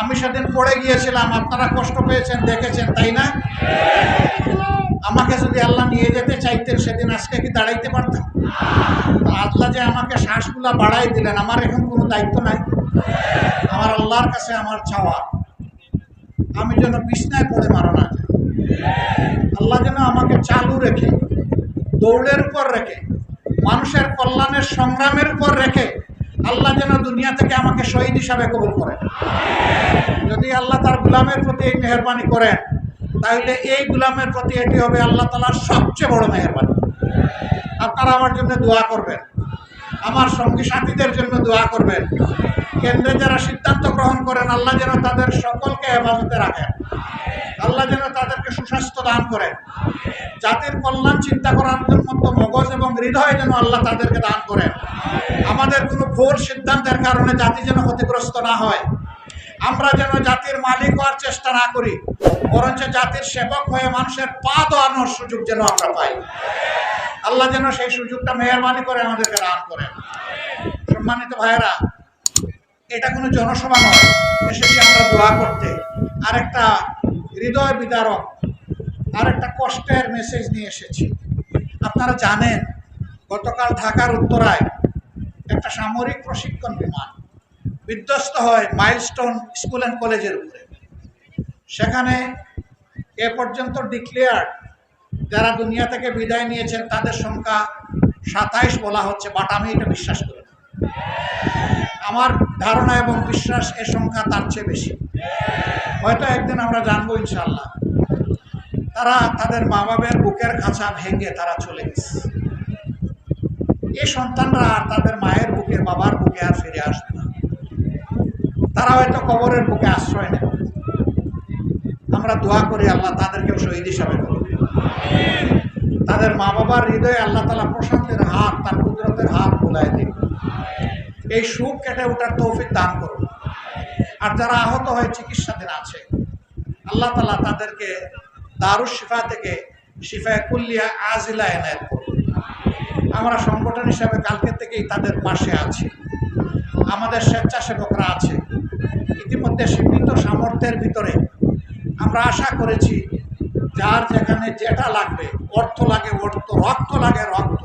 আমি সেদিন পড়ে গিয়েছিলাম, আপনারা কষ্ট পেয়েছেন, দেখেছেন, তাই না? আমাকে যদি আল্লাহ নিয়ে যেতে চাইতেন, সেদিন আজকে কি দাঁড়াইতে পারতাম? আল্লাহ যে আমাকে শ্বাসগুলা বাড়াই দিলেন, আমার এখন কোনো দায়িত্ব নাই। আমার আল্লাহর কাছে আমার চাওয়া। আমি যেন বিছনায় পড়ে মারা না আল্লাহ যেন আমাকে চালু রেখে, দৌড়ের উপর রেখে, মানুষের কল্যাণের সংগ্রামের উপর রেখে আল্লাহ যেন দুনিয়া থেকে আমাকে শহীদ হিসাবে কবুল করেন। যদি আল্লাহ তার গুলামের প্রতি এই মেহরবানি করেন, তাহলে এই গুলামের প্রতি এটি হবে আল্লাহ তালার সবচেয়ে বড় মেহরবানি। আপনারা আমার জন্য দোয়া করবেন। আমার সঙ্গী সাথীদের জন্য দোয়া করবেন। কেন্দ্রে যারা সিদ্ধান্ত গ্রহণ করেন, আল্লাহ যেন তাদের সকলকে হেফাজতে রাখেন। আল্লাহ যেন তাদেরকে সুস্বাস্থ্য দান করেন। জাতির কল্যাণ চিন্তা করার মতো মগজ এবং হৃদয় যেন আল্লাহ তাদেরকে দান করেন। আমাদের কোনো ভুল সিদ্ধান্তের কারণে জাতি যেন ক্ষতিগ্রস্ত না হয়। আমরা যেন জাতির মালিক হওয়ার চেষ্টা না করি, বরঞ্চ জাতির সেবক হয়ে মানুষের পা দোয়ানোর সুযোগ যেন আমরা পাই। আল্লাহ যেন সেই সুযোগটা মেহরবানি করে আমাদেরকে দান করেন। সম্মানিত ভাইয়েরা এটা কোনো জনসভা নয়, এসেছি আমরা দোয়া করতে। আরেকটা হৃদয় বিদারক, আরেকটা কষ্টের মেসেজ নিয়ে এসেছি। আপনারা জানেন, গতকাল ঢাকার উত্তরায় একটা সামরিক প্রশিক্ষণ বিমান বিধ্বস্ত হয় মাইলস্টোন স্কুল অ্যান্ড কলেজের উপরে। সেখানে এ পর্যন্ত ডিক্লেয়ার যারা দুনিয়া থেকে বিদায় নিয়েছেন, তাদের সংখ্যা সাতাইশ বলা হচ্ছে বাট আমি এটা বিশ্বাস করি। আমার ধারণা এবং বিশ্বাস এ সংখ্যা তার চেয়ে বেশি। হয়তো একদিন আমরা জানব ইনশাল্লাহ তারা তাদের মা বাবার বুকের খাঁচা ভেঙে তারা চলে গেছে। এই সন্তানরা আর তাদের মায়ের বুকে, বাবার বুকে আর ফিরে আসবে না। তারা হয়তো কবরের বুকে আশ্রয় নেবে। আমরা দোয়া করি আল্লাহ তাদেরকেও শহীদ হিসাবে করবে তাদের মা বাবার হৃদয়ে আল্লাহ তালা প্রশান্তের হাত তার কুদরতের হাত বোলায় দিন এই সুখ কেটে ওঠার তৌফিক দান করুন আর যারা আহত হয়ে চিকিৎসাধীন আছে, আল্লাহ তালা তাদেরকে দারুস শিফা থেকে শিফায় কুল্লিয়া আজিলা এনায়ত করুন। আমরা সংগঠন হিসাবে কালকে থেকেই তাদের পাশে আছি। আমাদের স্বেচ্ছাসেবকরা আছে। ইতিমধ্যে সীমিত সামর্থ্যের ভিতরে আমরা আশা করেছি, যার যেখানে যেটা লাগবে, অর্থ লাগে অর্থ, রক্ত লাগে রক্ত,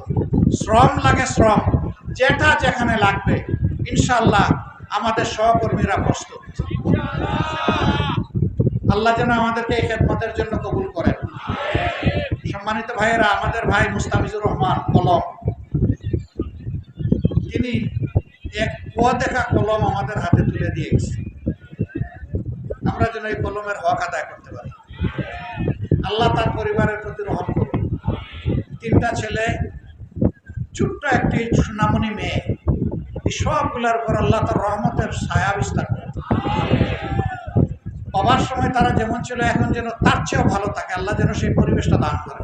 শ্রম লাগে শ্রম যেটা যেখানে লাগবে ইনশাল্লাহ আমাদের সহকর্মীরা প্রস্তুত আল্লাহ যেন আমাদেরকে এই খেদমতের জন্য কবুল করেন। সম্মানিত ভাইয়েরা, আমাদের ভাই মুস্তাফিজুর রহমান কলম। তিনি এক দেখা কলম আমাদের হাতে তুলে দিয়ে গেছে। আমরা যেন এই কলমের হক আদায় করতে পারি। আল্লাহ তার পরিবারের প্রতি রহম করুন। তিনটা ছেলে ছোট্ট একটি সুনামণি মেয়ে। এই সবগুলার উপর আল্লাহ তার রহমতের ছায়া বিস্তার করেন বাবার সময় তারা যেমন ছিল, এখন যেন তার চেয়েও ভালো থাকে। আল্লাহ যেন সেই পরিবেশটা দান করে।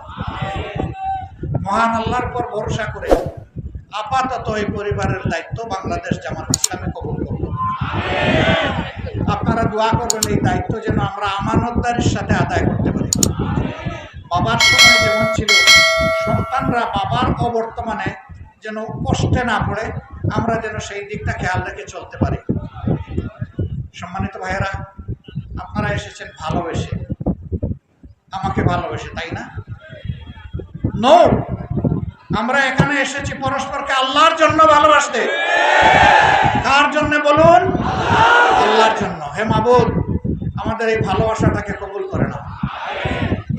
মহান আল্লাহর পর ভরসা করে আপাতত এই পরিবারের দায়িত্ব বাংলাদেশ জামাত ইসলামে কবুল করব আপনারা দোয়া করবেন, এই দায়িত্ব যেন আমরা আমানতদারির সাথে আদায় করতে পারি। বাবার সময় যেমন ছিল সন্তানরা বাবার অবর্তমানে যেন কষ্টে না পড়ে, আমরা যেন সেই দিকটা খেয়াল রেখে চলতে পারি। সম্মানিত ভাইয়েরা, আপনারা এসেছেন ভালোবেসে। আমাকে ভালোবেসে, তাই না? নো, আমরা এখানে এসেছি পরস্পরকে আল্লাহর জন্য ভালোবাসতে। কার জন্য বলুন? আল্লাহর জন্য। হে মাবুদ, আমাদের এই ভালোবাসাটাকে কবুল করে না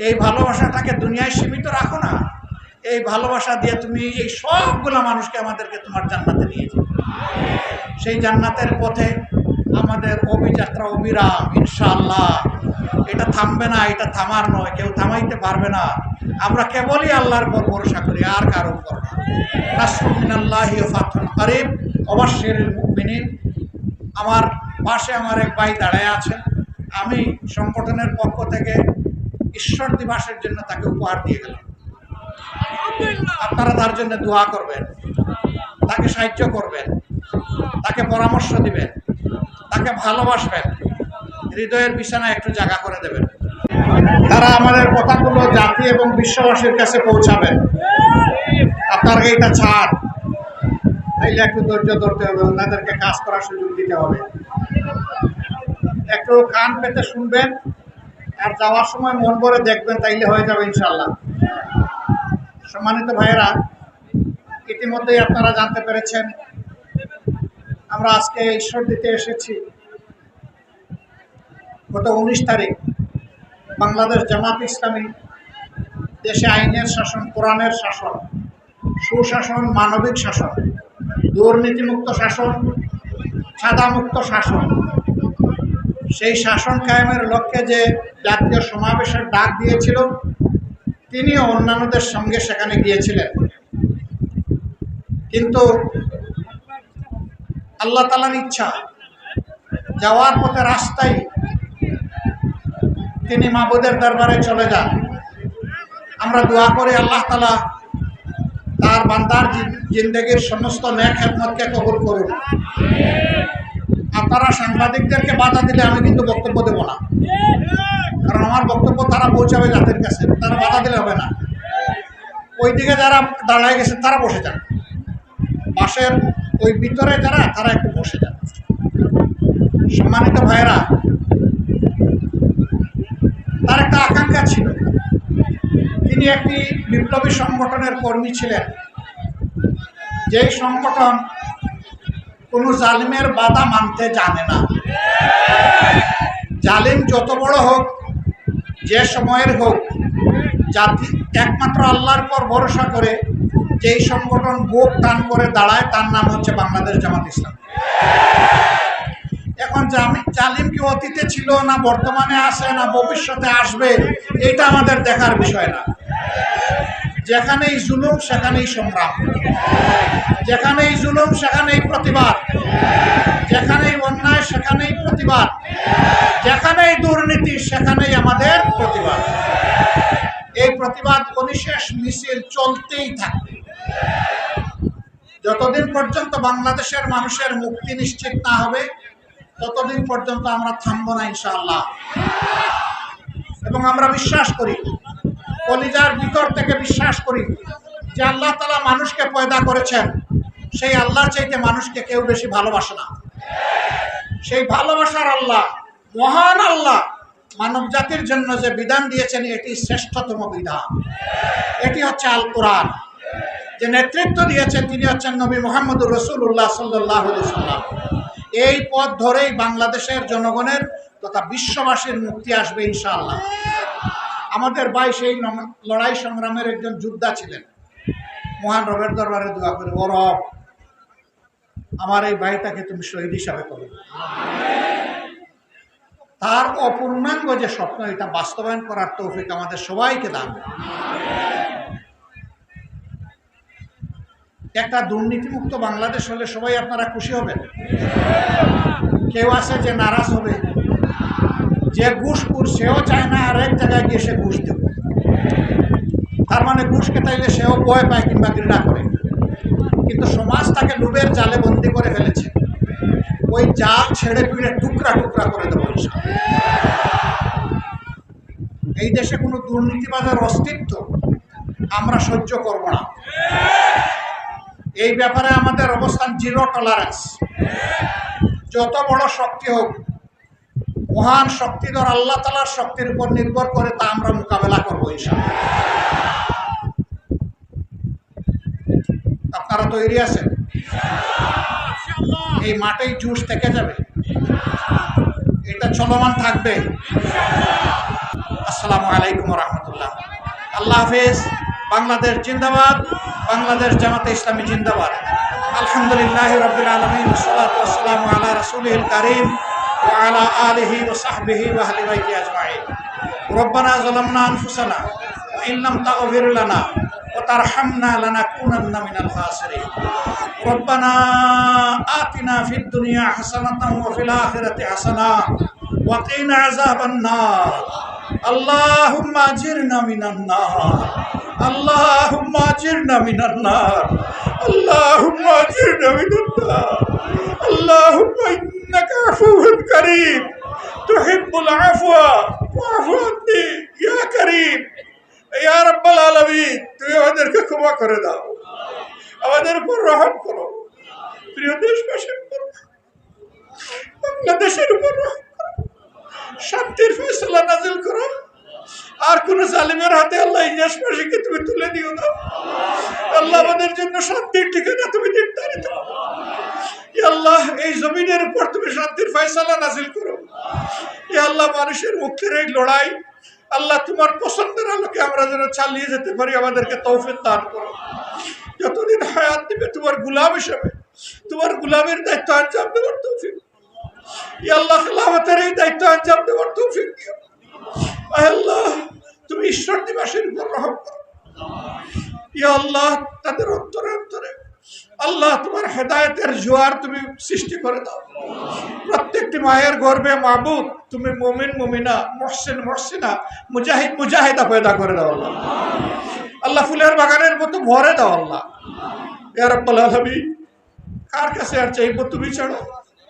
এই ভালোবাসাটাকে দুনিয়ায় সীমিত রাখো না। এই ভালোবাসা দিয়ে তুমি এই সবগুলো মানুষকে আমাদেরকে তোমার জান্নাতে নিয়ে যাও। সেই জান্নাতের পথে আমাদের অভিযাত্রা অবিরাম ইনশাআল্লাহ। এটা থামবে না, এটা থামার নয়, কেউ থামাইতে পারবে না। আমরা কেবলই আল্লাহর পর ভরসা করি, আর কারও উপর নাসরুমিনাল্লাহি অবশ্যের মুমিনিন, আমার পাশে আমার এক ভাই দাঁড়ায় আছেন আমি সংগঠনের পক্ষ থেকে ঈশ্বর দিবসের জন্য তাকে উপহার দিয়ে গেলাম। আপনারা তার জন্য দোয়া করবেন। তাকে সাহায্য করবেন। তাকে পরামর্শ দিবেন। তাকে ভালোবাসবেন। হৃদয়ের বিছানায় একটু জায়গা করে দেবেন। তারা আমাদের কথাগুলো জাতি এবং বিশ্ববাসীর কাছে পৌঁছাবেন। আপনার এইটা ছাড়। তাইলে একটু ধৈর্য ধরতে হবে, ওনাদেরকে কাজ করার সুযোগ দিতে হবে। একটু কান পেতে শুনবেন, আর যাওয়ার সময় মন করে দেখবেন, তাইলে হয়ে যাবে ইনশাল্লাহ সম্মানিত ভাইয়েরা, ইতিমধ্যেই আপনারা জানতে পেরেছেন, আমরা আজকে ঈশ্বর দিতে এসেছি। গত উনিশ তারিখ বাংলাদেশ জামাত ইসলামী দেশে আইনের শাসন, কোরআনের শাসন, সুশাসন, মানবিক শাসন, দুর্নীতিমুক্ত শাসন, সাদামুক্ত শাসন, সেই শাসন কায়েমের লক্ষ্যে যে জাতীয় সমাবেশের ডাক দিয়েছিল তিনিও অন্যান্যদের সঙ্গে সেখানে গিয়েছিলেন। কিন্তু আল্লাহ তালার ইচ্ছা, যাওয়ার পথে রাস্তায় তিনি মাবুদের দরবারে চলে যান। আমরা দোয়া করি আল্লাহ তালা তার বান্দার জিন্দগির সমস্ত ন্যাক খেদমতকে কবুল করুন। আপনারা সাংবাদিকদেরকে বাধা দিলে আমি কিন্তু বক্তব্য দেবো না। কারণ আমার বক্তব্য তারা পৌঁছাবে জাতির কাছে, তারা বাধা দিলে হবে না। ওই দিকে যারা দাঁড়ায় গেছে, তারা বসে যান। পাশের ওই ভিতরে যারা, তারা একটু বসে যান। সম্মানিত ভাইয়েরা, তার একটা আকাঙ্ক্ষা ছিল। তিনি একটি বিপ্লবী সংগঠনের কর্মী ছিলেন। যেই সংগঠন কোনো জালিমের বাধা মানতে জানে না। জালিম যত বড় হোক, যে সময়ের হোক, জাতি একমাত্র আল্লাহর পর ভরসা করে যেই সংগঠন বুক টান করে দাঁড়ায়, তার নাম হচ্ছে বাংলাদেশ জামাত ইসলাম। এখন জালিম কি অতীতে ছিল না বর্তমানে আসে না ভবিষ্যতে আসবে এটা আমাদের দেখার বিষয় না। যেখানেই জুলুম, সেখানেই সংগ্রাম। যেখানেই জুলুম, সেখানেই প্রতিবাদ। যেখানেই অন্যায়, সেখানেই প্রতিবাদ। যেখানেই দুর্নীতি, সেখানেই আমাদের প্রতিবাদ। এই প্রতিবাদ অনিশেষ মিছিল চলতেই থাকবে। যতদিন পর্যন্ত বাংলাদেশের মানুষের মুক্তি নিশ্চিত না হবে, ততদিন পর্যন্ত আমরা থামবো না, ইনশাআল্লাহ। এবং আমরা বিশ্বাস করি কলিজার ভিতর থেকে বিশ্বাস করি যে আল্লাহ তালা মানুষকে পয়দা করেছেন। সেই আল্লাহর চাইতে মানুষকে কেউ বেশি ভালোবাসে না। সেই ভালোবাসার আল্লাহ, মহান আল্লাহ মানব জাতির জন্য যে বিধান দিয়েছেন, এটি শ্রেষ্ঠতম বিধান। এটি হচ্ছে আল কোরআন যে নেতৃত্ব দিয়েছেন, তিনি হচ্ছেন নবী মোহাম্মদুর রসুল্লাহ সাল্লাহ সাল্লাম। এই পথ ধরেই বাংলাদেশের জনগণের তথা বিশ্ববাসীর মুক্তি আসবে ইনশাআল্লাহ। আমাদের ভাই সেই লড়াই সংগ্রামের একজন যোদ্ধা ছিলেন। মহান রবের দরবারে দোয়া করে, ও আমার এই ভাইটাকে তুমি শহীদ হিসাবে করো। তার অপূর্ণাঙ্গ যে স্বপ্ন, এটা বাস্তবায়ন করার তৌফিক আমাদের সবাইকে দান। একটা দুর্নীতিমুক্ত বাংলাদেশ হলে সবাই আপনারা খুশি হবেন। কেউ আছে যে নারাজ হবে? যে ঘুষপুর সেও চায় না, আর এক জায়গায় গিয়ে সে ঘুষ দেবে। তার মানে ঘুষ কেটাইলে সেও ভয় পায় কিংবা ঘৃণা করে। কিন্তু সমাজ তাকে ডুবের জালে বন্দি করে ফেলেছে। ওই জাল ছেড়ে পিড়ে টুকরা টুকরা করে দেবো এই দেশে কোনো দুর্নীতিবাজের অস্তিত্ব আমরা সহ্য করব না। এই ব্যাপারে আমাদের অবস্থান জিরো টলারেন্স যত বড় শক্তি হোক মহান শক্তিধর আল্লাহ তালার শক্তির উপর নির্ভর করে তা আমরা মোকাবেলা করব ইনশাল্লাহ আপনারা তৈরি আছেন। এই মাঠেই জুস থেকে যাবে। এটা চলমান থাকবে। আসসালামু আলাইকুম রহমতুল্লাহ আল্লাহ হাফিজ। বাংলাদেশ জিন্দাবাদ। বাংলাদেশ জামাতে ইসলামী জিন্দাবাদ। আলহামদুলিল্লাহ রবিল আলমিন। সালাতাম আল্লাহ রসুল করিম। وعلى آله وصحبه وأهل بيته أجمعين ربنا ظلمنا أنفسنا وإن لم تغفر لنا وترحمنا لنكونن من الخاسرين ربنا آتنا في الدنيا حسنة وفي الآخرة حسنة وقنا عذاب النار اللهم أجرنا من النار اللهم أجرنا من النار اللهم أجرنا করিম তুহিব্বুল আফওয়া ওয়াফু আননি ইয়া করিম ইয়া রব্বুল আলামিন তুমি আমাদেরকে ক্ষমা করে দাও আমাদের উপর রহম করো প্রিয় দেশবাসীর উপর বাংলাদেশের উপর শান্তির ফয়সলা নাজিল করো আর কোন জালিমের হাতে আল্লাহ ইতিহাসবাসীকে তুমি তুলে দিও না। আল্লাহ আমাদের জন্য শান্তির ঠিকানা তুমি নির্ধারিত। করো আল্লাহ, এই জমিনের উপর তুমি শান্তির ফয়সালা নাজিল করো। ইয়া আল্লাহ, মানুষের মুখের এই লড়াই, আল্লাহ তোমার পছন্দের আলোকে আমরা যেন চালিয়ে যেতে পারি, আমাদেরকে তৌফিক দান করো। যতদিন হায়াত দিবে তোমার গুলাম হিসেবে, তোমার গুলামের দায়িত্ব আঞ্জাম দেওয়ার তৌফিক। ইয়া আল্লাহ খেলাফতের এই দায়িত্ব আঞ্জাম দেওয়ার তৌফিক আল্লাহ, তুমি ঈশ্বর দিবাসের উপর রহম করো। ইয়া আল্লাহ, তাদের অন্তরে অন্তরে আল্লাহ, তোমার হেদায়েতের জোয়ার তুমি সৃষ্টি করে দাও। প্রত্যেকটি মায়ের গর্বে মাবুদ, তুমি মমিন, মমিনা, মহসিন, মহসিনা, মুজাহিদ, মুজাহিদা পয়দা করে দাও আল্লাহ। আল্লাহ ফুলের বাগানের মতো ভরে দাও আল্লাহ। ইয়া রাব্বাল আলামিন, কার কাছে আর চাইব তুমি ছাড়ো?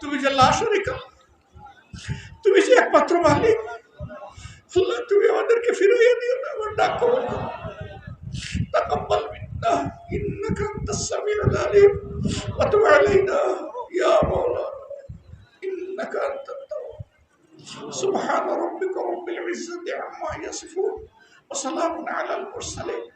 তুমি যে লা শরীকা তুমি যে একমাত্র মালিক। আল্লাহ, তুমি আমাদেরকে ফিরিয়ে দিও না, আমার ডাক انت السميع العليم. وتب علينا يا مولانا إنك أنت التواب. سبحان ربك رب العزة عما يصفون وسلام على المرسلين.